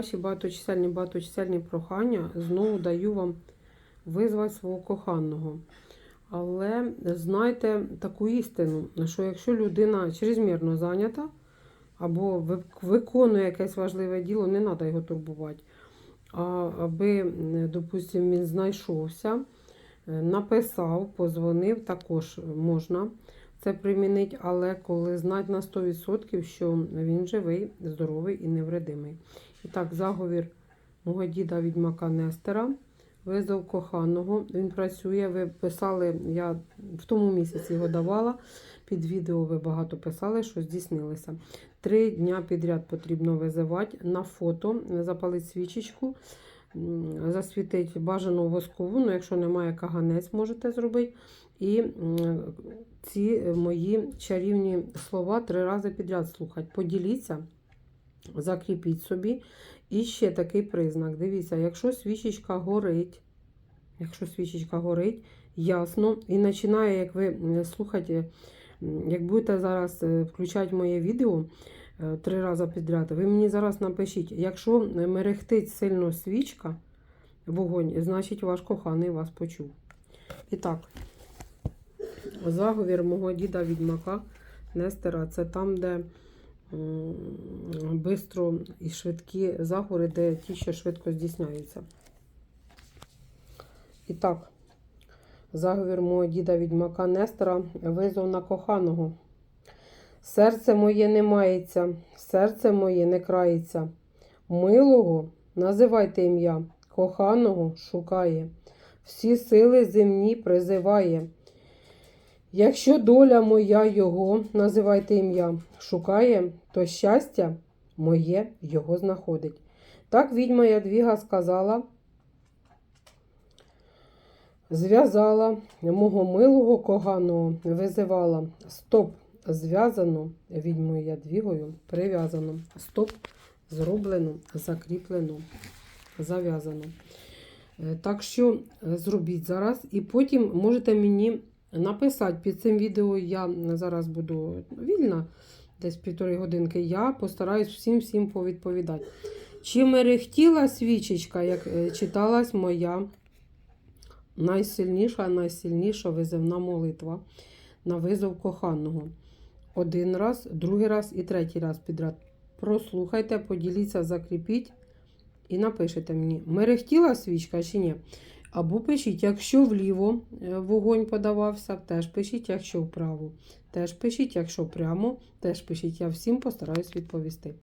Ваші багаточисельні багаточисельні прохання знову даю вам визвати свого коханого. Але знайте таку істину, що якщо людина чрезмірно зайнята або виконує якесь важливе діло, не треба його турбувати. А аби, допустимо, він знайшовся, написав, позвонив, також можна це примінити, але коли знати на 100%, що він живий, здоровий і невредимий. І так, заговір мого діда відьмака Нестера. Визов коханого. Він працює. Ви писали, я в тому місяці його давала. Під відео ви багато писали, що здійснилося. Три дня підряд потрібно визивати на фото, запалити свічечку, засвітить бажану воскову, ну якщо немає каганець, можете зробити. І ці мої чарівні слова три рази підряд слухати. Поділіться, закріпіть собі. І ще такий признак. Дивіться, якщо свічечка горить, якщо свічечка горить, ясно, і починає, як ви м, як будете зараз е, включати моє відео е, три рази підряд, ви мені зараз напишіть, якщо мерехтить сильно свічка, вогонь, значить ваш коханий вас почув. І так, заговір мого діда відьмака Нестера, це там, де бистро і швидкі заговори, де ті, що швидко здійсняються. І так, заговір мого діда відьмака Нестора визов на коханого. Серце моє не мається, серце моє не крається. Милого називайте ім'я, коханого шукає, всі сили земні призиває. Якщо доля моя його, називайте ім'я, шукає, то щастя моє його знаходить. Так відьма Ядвіга сказала, зв'язала мого милого коганого, визивала. Стоп, зв'язано відьмою Ядвігою, прив'язано. Стоп, зроблено, закріплено, зав'язано. Е, Так що е, зробіть зараз, і потім можете мені написати під цим відео. Я зараз буду вільна, десь півтори годинки. Я постараюсь всім всім повідповідати. Чи мерехтіла свічечка, як е, читалась моя найсильніша, найсильніша визивна молитва на визов коханого. Один раз, другий раз і третій раз підряд. Прослухайте, поділіться, закріпіть і напишете мені, мерехтіла свічка чи ні. Або пишіть, якщо вліво е, вогонь подавався, теж пишіть, якщо вправо. Теж пишіть, якщо прямо, теж пишіть. Я всім постараюсь відповісти.